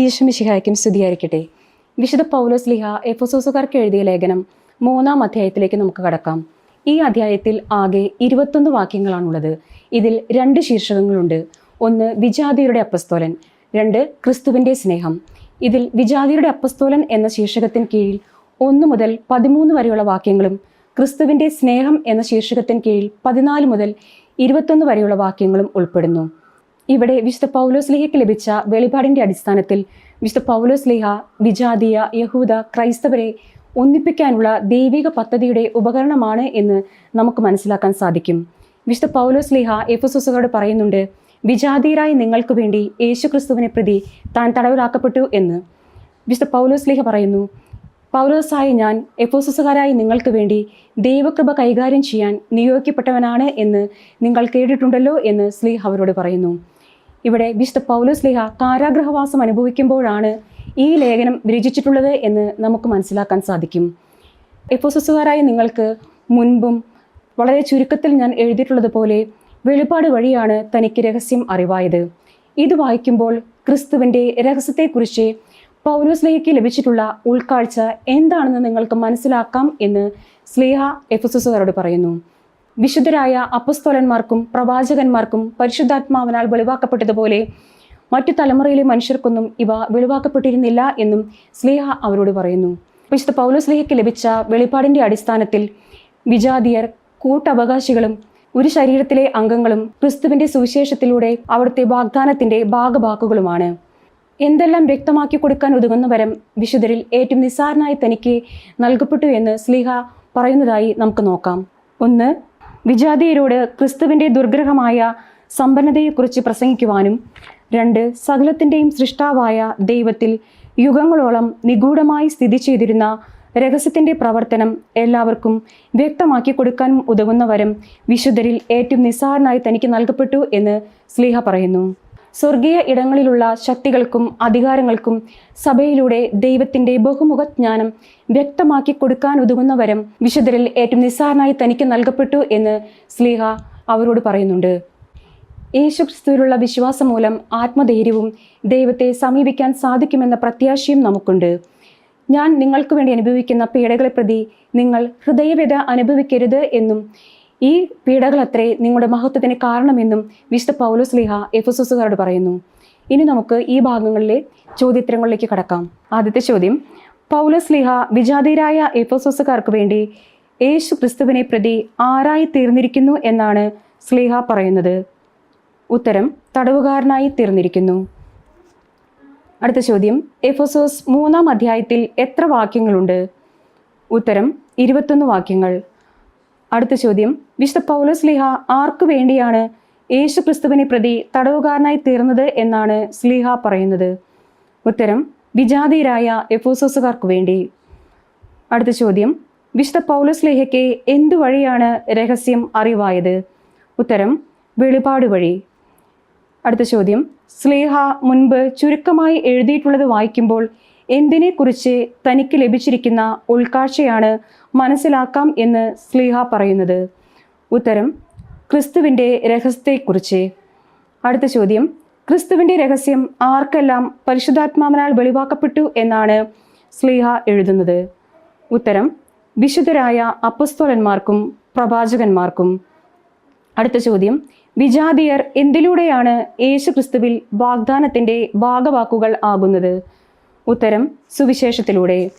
ഈശ്വമിശിഹായ്ക്കും സ്തുതിയായിരിക്കട്ടെ. വിശുദ്ധ പൗലോസ് ലിഹ എഫോസോസുകാർക്ക് എഴുതിയ ലേഖനം മൂന്നാം അധ്യായത്തിലേക്ക് നമുക്ക് കടക്കാം. ഈ അധ്യായത്തിൽ ആകെ ഇരുപത്തൊന്ന് വാക്യങ്ങളാണുള്ളത്. ഇതിൽ രണ്ട് ശീർഷകങ്ങളുണ്ട്. ഒന്ന് വിജാതിയുടെ അപ്പസ്തോലൻ രണ്ട് ക്രിസ്തുവിന്റെ സ്നേഹം. ഇതിൽ വിജാതിയുടെ അപ്പസ്തോലൻ എന്ന ശീർഷകത്തിന് കീഴിൽ ഒന്ന് മുതൽ പതിമൂന്ന് വരെയുള്ള വാക്യങ്ങളും ക്രിസ്തുവിന്റെ സ്നേഹം എന്ന ശീർഷകത്തിന് കീഴിൽ പതിനാല് മുതൽ ഇരുപത്തൊന്ന് വരെയുള്ള വാക്യങ്ങളും ഉൾപ്പെടുന്നു. ഇവിടെ വിശുദ്ധ പൗലോസ് ലേഹയ്ക്ക് ലഭിച്ച വെളിപാടിന്റെ അടിസ്ഥാനത്തിൽ വിശുദ്ധ പൗലോസ് ലേഹ വിജാതീയ യഹൂദ ക്രൈസ്തവരെ ഒന്നിപ്പിക്കാനുള്ള ദൈവിക പദ്ധതിയുടെ ഉപകരണമാണ് എന്ന് നമുക്ക് മനസ്സിലാക്കാൻ സാധിക്കും. വിശുദ്ധ പൗലോസ് ലേഹ എഫസോസുകാരോട് പറയുന്നുണ്ട് വിജാതീയരായ നിങ്ങൾക്ക് വേണ്ടി യേശുക്രിസ്തുവിനെ പ്രതി താൻ തടവിലാക്കപ്പെട്ടു എന്ന്. വിശുദ്ധ പൗലോസ് ലേഹ പറയുന്നു പൗലോസായ ഞാൻ എഫോസസുകാരായ നിങ്ങൾക്ക് വേണ്ടി ദൈവകൃപ കൈകാര്യം ചെയ്യാൻ നിയോഗിക്കപ്പെട്ടവനാണ് എന്ന് നിങ്ങൾ കേട്ടിട്ടുണ്ടല്ലോ എന്ന് സ്ലീഹ അവരോട് പറയുന്നു. ഇവിടെ വിശുദ്ധ പൗലോസ് ലിഹ കാരാഗ്രഹവാസം അനുഭവിക്കുമ്പോഴാണ് ഈ ലേഖനം രചിച്ചിട്ടുള്ളത് എന്ന് നമുക്ക് മനസ്സിലാക്കാൻ സാധിക്കും. എഫോസസുകാരായ നിങ്ങൾക്ക് മുൻപും വളരെ ചുരുക്കത്തിൽ ഞാൻ എഴുതിയിട്ടുള്ളത് പോലെ വെളിപാട് വഴിയാണ് തനിക്ക് രഹസ്യം അറിവായത്. ഇത് വായിക്കുമ്പോൾ ക്രിസ്തുവിന്റെ രഹസ്യത്തെക്കുറിച്ച് പൗലോസ് ലേഖയ്ക്ക് ലഭിച്ചിട്ടുള്ള ഉൾക്കാഴ്ച എന്താണെന്ന് നിങ്ങൾക്ക് മനസ്സിലാക്കാം എന്ന് സ്ലേഹ എഫസുസുകാരോട് പറയുന്നു. വിശുദ്ധരായ അപ്പസ്തോലന്മാർക്കും പ്രവാചകന്മാർക്കും പരിശുദ്ധാത്മാവിനാൽ വെളിവാക്കപ്പെട്ടതുപോലെ മറ്റു തലമുറയിലെ മനുഷ്യർക്കൊന്നും ഇവ വെളിവാക്കപ്പെട്ടിരുന്നില്ല എന്നും സ്ലേഹ അവരോട് പറയുന്നു. വിശുദ്ധ പൗലോസ് ലേഖയ്ക്ക് ലഭിച്ച വെളിപ്പാടിന്റെ അടിസ്ഥാനത്തിൽ വിജാതിയർ കൂട്ടവകാശികളും ഒരു ശരീരത്തിലെ അംഗങ്ങളും ക്രിസ്തുവിന്റെ സുവിശേഷത്തിലൂടെ അവിടുത്തെ വാഗ്ദാനത്തിന്റെ ഭാഗഭാക്കുകളുമാണ് എന്തെല്ലാം വ്യക്തമാക്കി കൊടുക്കാൻ ഒതുങ്ങുന്ന വരം വിശുദ്ധരിൽ ഏറ്റവും നിസ്സാരനായി തനിക്ക് നൽകപ്പെട്ടു എന്ന് സ്ലീഹ പറയുന്നതായി നമുക്ക് നോക്കാം. ഒന്ന് വിജാതീയരോട് ക്രിസ്തുവിന്റെ ദുർഗ്രഹമായ സമ്പന്നതയെക്കുറിച്ച് പ്രസംഗിക്കുവാനും രണ്ട് സകലത്തിന്റെയും സൃഷ്ടാവായ ദൈവത്തിൽ യുഗങ്ങളോളം നിഗൂഢമായി സ്ഥിതി ചെയ്തിരുന്ന രഹസ്യത്തിന്റെ പ്രവർത്തനം എല്ലാവർക്കും വ്യക്തമാക്കി കൊടുക്കാനും ഉതകുന്ന വരം വിശുദ്ധരിൽ ഏറ്റവും നിസ്സാരനായി തനിക്ക് നൽകപ്പെട്ടു എന്ന് സ്ലീഹ പറയുന്നു. സ്വർഗീയ ഇടങ്ങളിലുള്ള ശക്തികൾക്കും അധികാരങ്ങൾക്കും സഭയിലൂടെ ദൈവത്തിന്റെ ബഹുമുഖ ജ്ഞാനം വ്യക്തമാക്കി കൊടുക്കാൻ ഉതകുന്ന വരം വിശുദ്ധരിൽ ഏറ്റവും നിസ്സാരനായി തനിക്ക് നൽകപ്പെട്ടു എന്ന് സ്ലീഹ അവരോട് പറയുന്നുണ്ട്. യേശുക്രിസ്തുവിലുള്ള വിശ്വാസം മൂലം ആത്മധൈര്യവും ദൈവത്തെ സമീപിക്കാൻ സാധിക്കുമെന്ന പ്രത്യാശയും നമുക്കുണ്ട്. ഞാൻ നിങ്ങൾക്ക് വേണ്ടി അനുഭവിക്കുന്ന പീഡകളെ പ്രതി നിങ്ങൾ ഹൃദയവ്യത അനുഭവിക്കരുത് എന്നും ഈ പീഡകളത്രേ നിങ്ങളുടെ മഹത്വത്തിന് കാരണമെന്നും വിശുദ്ധ പൗലോസ് ലിഹ എഫസോസുകാരോട് പറയുന്നു. ഇനി നമുക്ക് ഈ ഭാഗങ്ങളിലെ ചോദ്യോത്തരങ്ങളിലേക്ക് കടക്കാം. ആദ്യത്തെ ചോദ്യം. പൗലോസ് ലിഹ വിജാതീരായ എഫസോസുകാർക്ക് വേണ്ടി യേശു ക്രിസ്തുവിനെ പ്രതി ആരായി തീർന്നിരിക്കുന്നു എന്നാണ് സ്ലിഹ പറയുന്നത്. ഉത്തരം തടവുകാരനായി തീർന്നിരിക്കുന്നു. അടുത്ത ചോദ്യം. എഫസോസ് മൂന്നാം അധ്യായത്തിൽ എത്ര വാക്യങ്ങളുണ്ട്? ഉത്തരം ഇരുപത്തൊന്ന് വാക്യങ്ങൾ. അടുത്ത ചോദ്യം. വിശുദ്ധ പൗലോസ് ലിഹ ആർക്കു വേണ്ടിയാണ് യേശു ക്രിസ്തുവിനെ പ്രതി തടവുകാരനായി തീർന്നത് എന്നാണ് സ്ലിഹ പറയുന്നത്? ഉത്തരം വിജാതീയരായ എഫോസോസുകാർക്ക് വേണ്ടി. അടുത്ത ചോദ്യം. വിശുദ്ധ പൗലോസ് ലേഹയ്ക്ക് എന്തു വഴിയാണ് രഹസ്യം അറിവായത്? ഉത്തരം വെളിപാട് വഴി. അടുത്ത ചോദ്യം. സ്ലേഹ മുൻപ് ചുരുക്കമായി എഴുതിയിട്ടുള്ളത് വായിക്കുമ്പോൾ എന്തിനെക്കുറിച്ച് തനിക്ക് ലഭിച്ചിരിക്കുന്ന ഉൾക്കാഴ്ചയാണ് മനസ്സിലാക്കാം എന്ന് സ്ലീഹ പറയുന്നത്. ഉത്തരം ക്രിസ്തുവിന്റെ രഹസ്യത്തെക്കുറിച്ച്. അടുത്ത ചോദ്യം ക്രിസ്തുവിന്റെ രഹസ്യം ആർക്കെല്ലാം പരിശുദ്ധാത്മാവിനാൽ വെളിവാക്കപ്പെട്ടു എന്നാണ് സ്ലീഹ എഴുതുന്നത്. ഉത്തരം വിശുദ്ധരായ അപ്പസ്തോലന്മാർക്കും പ്രവാചകന്മാർക്കും. അടുത്ത ചോദ്യം വിജാതിയർ എന്തിലൂടെയാണ് യേശു ക്രിസ്തുവിൽ വാഗ്ദാനത്തിന്റെ ഭാഗവാക്കുകൾ ആകുന്നത്? ഉത്തരം സുവിശേഷത്തിലൂടെ.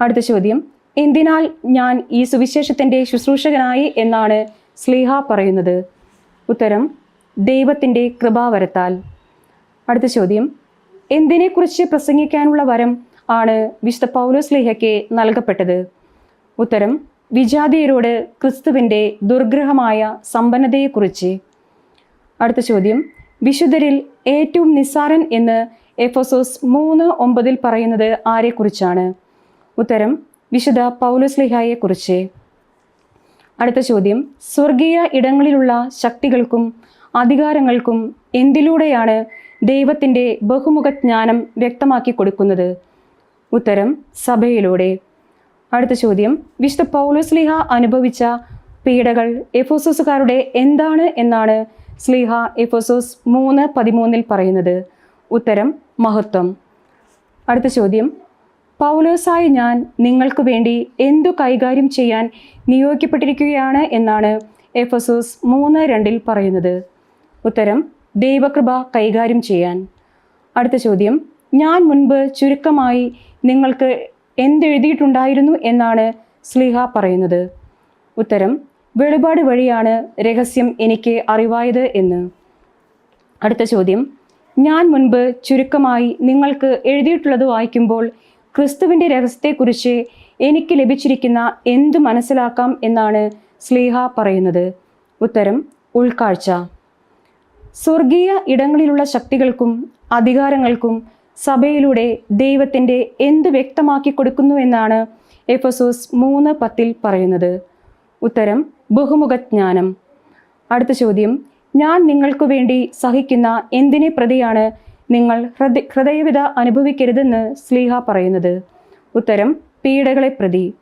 അടുത്ത ചോദ്യം. എന്തിനാൽ ഞാൻ ഈ സുവിശേഷത്തിന്റെ ശുശ്രൂഷകനായി എന്നാണ് സ്ലീഹ പറയുന്നത്? ഉത്തരം ദൈവത്തിന്റെ കൃപാവരത്താൽ. അടുത്ത ചോദ്യം. എന്തിനെക്കുറിച്ച് പ്രസംഗിക്കാനുള്ള വരം ആണ് വിശുദ്ധ പൗലോസ് സ്ലീഹയ്ക്ക് നൽകപ്പെട്ടത്? ഉത്തരം വിജാതീയരോട് ക്രിസ്തുവിന്റെ ദുർഗ്രഹമായ സമ്പന്നതയെക്കുറിച്ച്. അടുത്ത ചോദ്യം. വിശുദ്ധരിൽ ഏറ്റവും നിസ്സാരൻ എന്ന് എഫോസോസ് മൂന്ന് ഒമ്പതിൽ പറയുന്നത് ആരെക്കുറിച്ചാണ്? ഉത്തരം വിശുദ്ധ പൗലോസ്ലിഹായെക്കുറിച്ച് അടുത്ത ചോദ്യം സ്വർഗീയ ഇടങ്ങളിലുള്ള ശക്തികൾക്കും അധികാരങ്ങൾക്കും എന്തിലൂടെയാണ് ദൈവത്തിന്റെ ബഹുമുഖ ജ്ഞാനം വ്യക്തമാക്കി കൊടുക്കുന്നത്? ഉത്തരം സഭയിലൂടെ. അടുത്ത ചോദ്യം വിശുദ്ധ പൗലോസ്ലിഹ അനുഭവിച്ച പീഡകൾ എഫോസോസുകാരുടെ എന്താണ് എന്നാണ് സ്ലിഹ എഫോസോസ് മൂന്ന് പതിമൂന്നിൽ പറയുന്നത്. ഉത്തരം മഹത്വം. അടുത്ത ചോദ്യം. പൗലോസായ ഞാൻ നിങ്ങൾക്ക് വേണ്ടി എന്തു കൈകാര്യം ചെയ്യാൻ നിയോഗിക്കപ്പെട്ടിരിക്കുകയാണ് എന്നാണ് എഫസോസ് മൂന്ന് രണ്ടിൽ പറയുന്നത്. ഉത്തരം ദൈവകൃപ കൈകാര്യം ചെയ്യാൻ. അടുത്ത ചോദ്യം. ഞാൻ മുൻപ് ചുരുക്കമായി നിങ്ങൾക്ക് എന്തെഴുതിയിട്ടുണ്ടായിരുന്നു എന്നാണ് സ്ലിഹ പറയുന്നത്. ഉത്തരം വെളിപാട് വഴിയാണ് രഹസ്യം എനിക്ക് അറിവായത് എന്ന്. അടുത്ത ചോദ്യം. ഞാൻ മുൻപ് ചുരുക്കമായി നിങ്ങൾക്ക് എഴുതിയിട്ടുള്ളത് വായിക്കുമ്പോൾ ക്രിസ്തുവിന്റെ രഹസ്യത്തെക്കുറിച്ച് എനിക്ക് ലഭിച്ചിരിക്കുന്ന എന്തു മനസ്സിലാക്കാം എന്നാണ് സ്ലീഹ പറയുന്നത്. ഉത്തരം ഉൾക്കാഴ്ച. സ്വർഗീയ ഇടങ്ങളിലുള്ള ശക്തികൾക്കും അധികാരങ്ങൾക്കും സഭയിലൂടെ ദൈവത്തിന്റെ എന്ത് വ്യക്തമാക്കി കൊടുക്കുന്നു എന്നാണ് എഫസോസ് മൂന്ന് പത്തിൽ പറയുന്നത്. ഉത്തരം ബഹുമുഖജ്ഞാനം. അടുത്ത ചോദ്യം ഞാൻ നിങ്ങൾക്കു വേണ്ടി സഹിക്കുന്ന എന്തിനെ പ്രതിയാണ് നിങ്ങൾ ഹൃദയ ഹൃദയവിധ അനുഭവിക്കരുതെന്ന് സ്ലീഹ പറയുന്നത്? ഉത്തരം പീഡകളെ പ്രതി.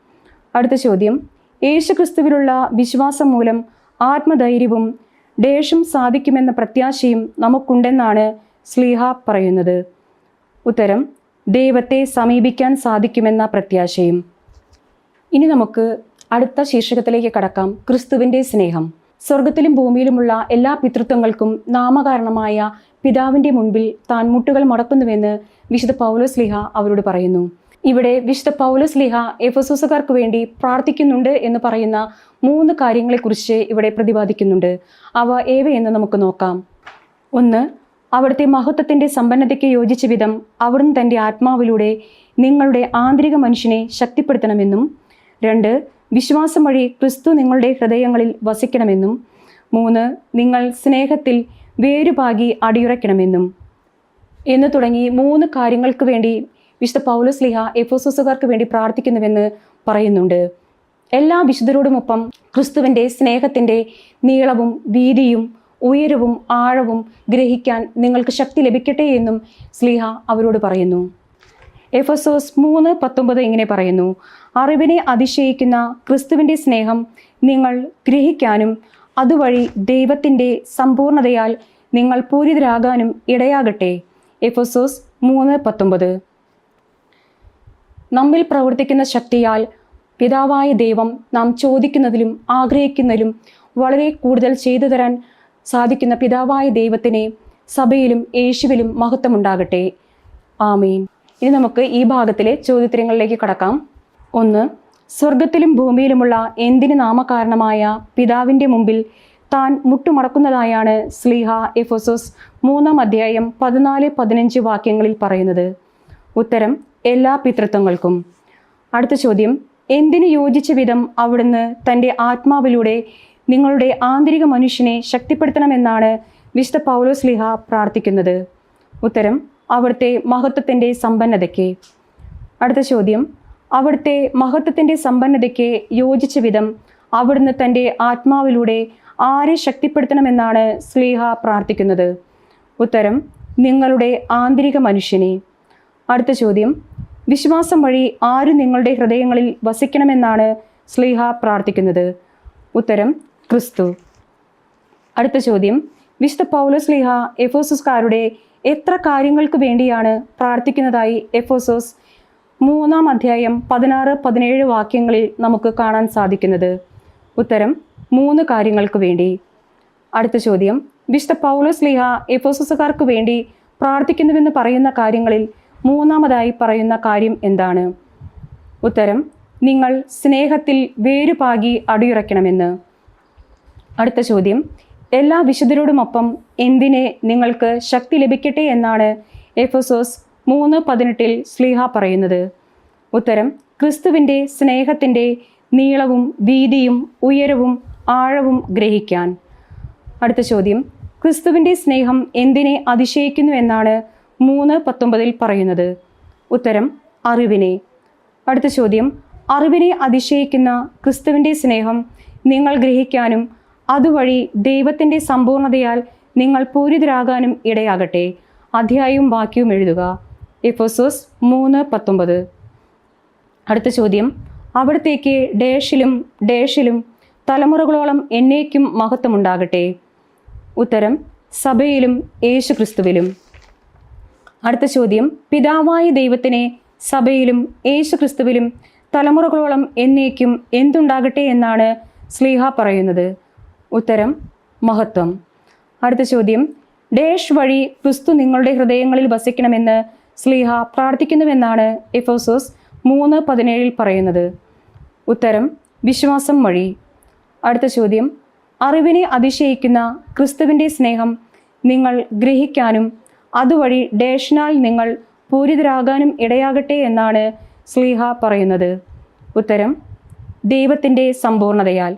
അടുത്ത ചോദ്യം യേശുക്രിസ്തുവിലുള്ള വിശ്വാസം മൂലം ആത്മധൈര്യവും ദേഷ്യം സാധിക്കുമെന്ന പ്രത്യാശയും നമുക്കുണ്ടെന്നാണ് സ്ലീഹ പറയുന്നത്. ഉത്തരം ദൈവത്തെ സമീപിക്കാൻ സാധിക്കുമെന്ന പ്രത്യാശയും. ഇനി നമുക്ക് അടുത്ത ശീർഷകത്തിലേക്ക് കടക്കാം. ക്രിസ്തുവിന്റെ സ്നേഹം. സ്വർഗത്തിലും ഭൂമിയിലുമുള്ള എല്ലാ പിതൃത്വങ്ങൾക്കും നാമകാരണമായ പിതാവിന്റെ മുൻപിൽ താൻ മുട്ടുകൾ മടക്കുന്നുവെന്ന് വിശുദ്ധ പൗലോസ് ലിഹ അവരോട് പറയുന്നു. ഇവിടെ വിശുദ്ധ പൗലോസ് ലിഹ എഫസോസുകാർക്ക് വേണ്ടി പ്രാർത്ഥിക്കുന്നുണ്ട് എന്ന് പറയുന്ന മൂന്ന് കാര്യങ്ങളെക്കുറിച്ച് ഇവിടെ പ്രതിപാദിക്കുന്നുണ്ട്. അവ ഏവയെന്ന് നമുക്ക് നോക്കാം. ഒന്ന് അവിടുത്തെ മഹത്വത്തിന്റെ സമ്പന്നതയ്ക്ക് യോജിച്ച വിധം അവിടുന്ന് തന്റെ ആത്മാവിലൂടെ നിങ്ങളുടെ ആന്തരിക മനുഷ്യനെ ശക്തിപ്പെടുത്തണമെന്നും. രണ്ട് വിശ്വാസം വഴി ക്രിസ്തു നിങ്ങളുടെ ഹൃദയങ്ങളിൽ വസിക്കണമെന്നും മൂന്ന് നിങ്ങൾ സ്നേഹത്തിൽ വേരുപാകി അടിയുറയ്ക്കണമെന്നും. എന്ന് തുടങ്ങി മൂന്ന് കാര്യങ്ങൾക്ക് വേണ്ടി വിശുദ്ധ പൗലോസ് ലിഹ എഫോസോസുകാർക്ക് വേണ്ടി പ്രാർത്ഥിക്കുന്നുവെന്ന് പറയുന്നുണ്ട്. എല്ലാ വിശുദ്ധരോടുമൊപ്പം ക്രിസ്തുവിന്റെ സ്നേഹത്തിന്റെ നീളവും വീതിയും ഉയരവും ആഴവും ഗ്രഹിക്കാൻ നിങ്ങൾക്ക് ശക്തി ലഭിക്കട്ടെ എന്നും സ്ലിഹ അവരോട് പറയുന്നു. എഫസോസ് മൂന്ന് പത്തൊമ്പത് ഇങ്ങനെ പറയുന്നു. അറിവിനെ അതിശയിക്കുന്ന ക്രിസ്തുവിന്റെ സ്നേഹം നിങ്ങൾ ഗ്രഹിക്കാനും അതുവഴി ദൈവത്തിന്റെ സമ്പൂർണതയാൽ നിങ്ങൾ പൂരിതരാകാനും ഇടയാകട്ടെ. എഫസോസ് മൂന്ന് പത്തൊമ്പത്. നമ്മിൽ പ്രവർത്തിക്കുന്ന ശക്തിയാൽ പിതാവായ ദൈവം നാം ചോദിക്കുന്നതിലും ആഗ്രഹിക്കുന്നതിലും വളരെ കൂടുതൽ ചെയ്തു തരാൻ സാധിക്കുന്ന പിതാവായ ദൈവത്തിനെ സഭയിലും യേശുവിലും മഹത്വമുണ്ടാകട്ടെ. ആമീൻ. ഇനി നമുക്ക് ഈ ഭാഗത്തിലെ ചോദ്യോത്തരങ്ങളിലേക്ക് കടക്കാം. ഒന്ന് സ്വർഗത്തിലും ഭൂമിയിലുമുള്ള എന്തിന് നാമകാരണമായ പിതാവിന്റെ മുമ്പിൽ താൻ മുട്ടുമടക്കുന്നതായാണ് സ്ലീഹ എഫോസോസ് മൂന്നാം അധ്യായം പതിനാല് പതിനഞ്ച് വാക്യങ്ങളിൽ പറയുന്നത്. ഉത്തരം എല്ലാ പിതൃത്വങ്ങൾക്കും. അടുത്ത ചോദ്യം എന്തിന് യോജിച്ച വിധം അവിടുന്ന് തന്റെ ആത്മാവിലൂടെ നിങ്ങളുടെ ആന്തരിക മനുഷ്യനെ ശക്തിപ്പെടുത്തണമെന്നാണ് വിശുദ്ധ പൗലോസ്ലിഹ പ്രാർത്ഥിക്കുന്നത്? ഉത്തരം അവിടുത്തെ മഹത്വത്തിന്റെ സമ്പന്നതയ്ക്ക്. അടുത്ത ചോദ്യം. അവിടുത്തെ മഹത്വത്തിന്റെ സമ്പന്നതയ്ക്ക് യോജിച്ച വിധം അവിടുന്ന് തന്റെ ആത്മാവിലൂടെ ആരെ ശക്തിപ്പെടുത്തണമെന്നാണ് സ്ലീഹ പ്രാർത്ഥിക്കുന്നത്. ഉത്തരം നിങ്ങളുടെ ആന്തരിക മനുഷ്യനെ. അടുത്ത ചോദ്യം. വിശ്വാസം വഴി ആര് നിങ്ങളുടെ ഹൃദയങ്ങളിൽ വസിക്കണമെന്നാണ് സ്ലീഹ പ്രാർത്ഥിക്കുന്നത്. ഉത്തരം ക്രിസ്തു. അടുത്ത ചോദ്യം. വിശുദ്ധ പൗലോസ് ലീഹ എഫോസോസ്കാരുടെ എത്ര കാര്യങ്ങൾക്ക് വേണ്ടിയാണ് പ്രാർത്ഥിക്കുന്നതായി എഫോസോസ് മൂന്നാം അധ്യായം പതിനാറ് പതിനേഴ് വാക്യങ്ങളിൽ നമുക്ക് കാണാൻ സാധിക്കുന്നത്. ഉത്തരം മൂന്ന് കാര്യങ്ങൾക്ക് വേണ്ടി. അടുത്ത ചോദ്യം വിശുദ്ധ പൗലോസ് ലിഹ എഫോസോസുകാർക്ക് വേണ്ടി പ്രാർത്ഥിക്കുന്നുവെന്ന് പറയുന്ന കാര്യങ്ങളിൽ മൂന്നാമതായി പറയുന്ന കാര്യം എന്താണ്? ഉത്തരം നിങ്ങൾ സ്നേഹത്തിൽ വേരുപാകി അടിയുറയ്ക്കണമെന്ന്. അടുത്ത ചോദ്യം എല്ലാ വിശുദ്ധരോടുമൊപ്പം എന്തിനെ നിങ്ങൾക്ക് ശക്തി ലഭിക്കട്ടെ എന്നാണ് എഫസോസ് മൂന്ന് പതിനെട്ടിൽ സ്ലീഹ പറയുന്നത്. ഉത്തരം ക്രിസ്തുവിന്റെ സ്നേഹത്തിന്റെ നീളവും വീതിയും ഉയരവും ആഴവും ഗ്രഹിക്കാൻ. അടുത്ത ചോദ്യം ക്രിസ്തുവിന്റെ സ്നേഹം എന്തിനെ അതിശയിക്കുന്നു എന്നാണ് മൂന്ന് പത്തൊമ്പതിൽ പറയുന്നത്. ഉത്തരം അറിവിനെ. അടുത്ത ചോദ്യം അറിവിനെ അതിശയിക്കുന്ന ക്രിസ്തുവിന്റെ സ്നേഹം നിങ്ങൾ ഗ്രഹിക്കാനും അതുവഴി ദൈവത്തിന്റെ സമ്പൂർണതയാൽ നിങ്ങൾ പൂരിതരാകാനും ഇടയാകട്ടെ. അധ്യായവും വാക്യവും എഴുതുക. എഫോസോസ് മൂന്ന് പത്തൊമ്പത്. അടുത്ത ചോദ്യം. അവിടത്തേക്ക് ഡേഷിലും ഡേഷിലും തലമുറകളോളം എന്നേക്കും മഹത്വമുണ്ടാകട്ടെ. ഉത്തരം. സഭയിലും യേശു ക്രിസ്തുവിലും അടുത്ത ചോദ്യം. പിതാവായ ദൈവത്തിനെ സഭയിലും യേശു ക്രിസ്തുവിലും തലമുറകളോളം എന്നേക്കും എന്തുണ്ടാകട്ടെ എന്നാണ് സ്ലീഹ പറയുന്നത്. ഉത്തരം മഹത്വം. അടുത്ത ചോദ്യം. ഡേഷ് വഴി ക്രിസ്തു നിങ്ങളുടെ ഹൃദയങ്ങളിൽ വസിക്കണമെന്ന് സ്ലീഹ പ്രാർത്ഥിക്കുന്നുവെന്നാണ് എഫോസോസ് മൂന്ന് പതിനേഴിൽ പറയുന്നത്. ഉത്തരം വിശ്വാസം വഴി. അടുത്ത ചോദ്യം. അറിവിനെ അതിശയിക്കുന്ന ക്രിസ്തുവിന്റെ സ്നേഹം നിങ്ങൾ ഗ്രഹിക്കാനും അതുവഴി ഡേഷനാൽ നിങ്ങൾ പൂരിതരാകാനും ഇടയാകട്ടെ എന്നാണ് സ്ലീഹ പറയുന്നത്. ഉത്തരം ദൈവത്തിന്റെ സമ്പൂർണതയാൽ.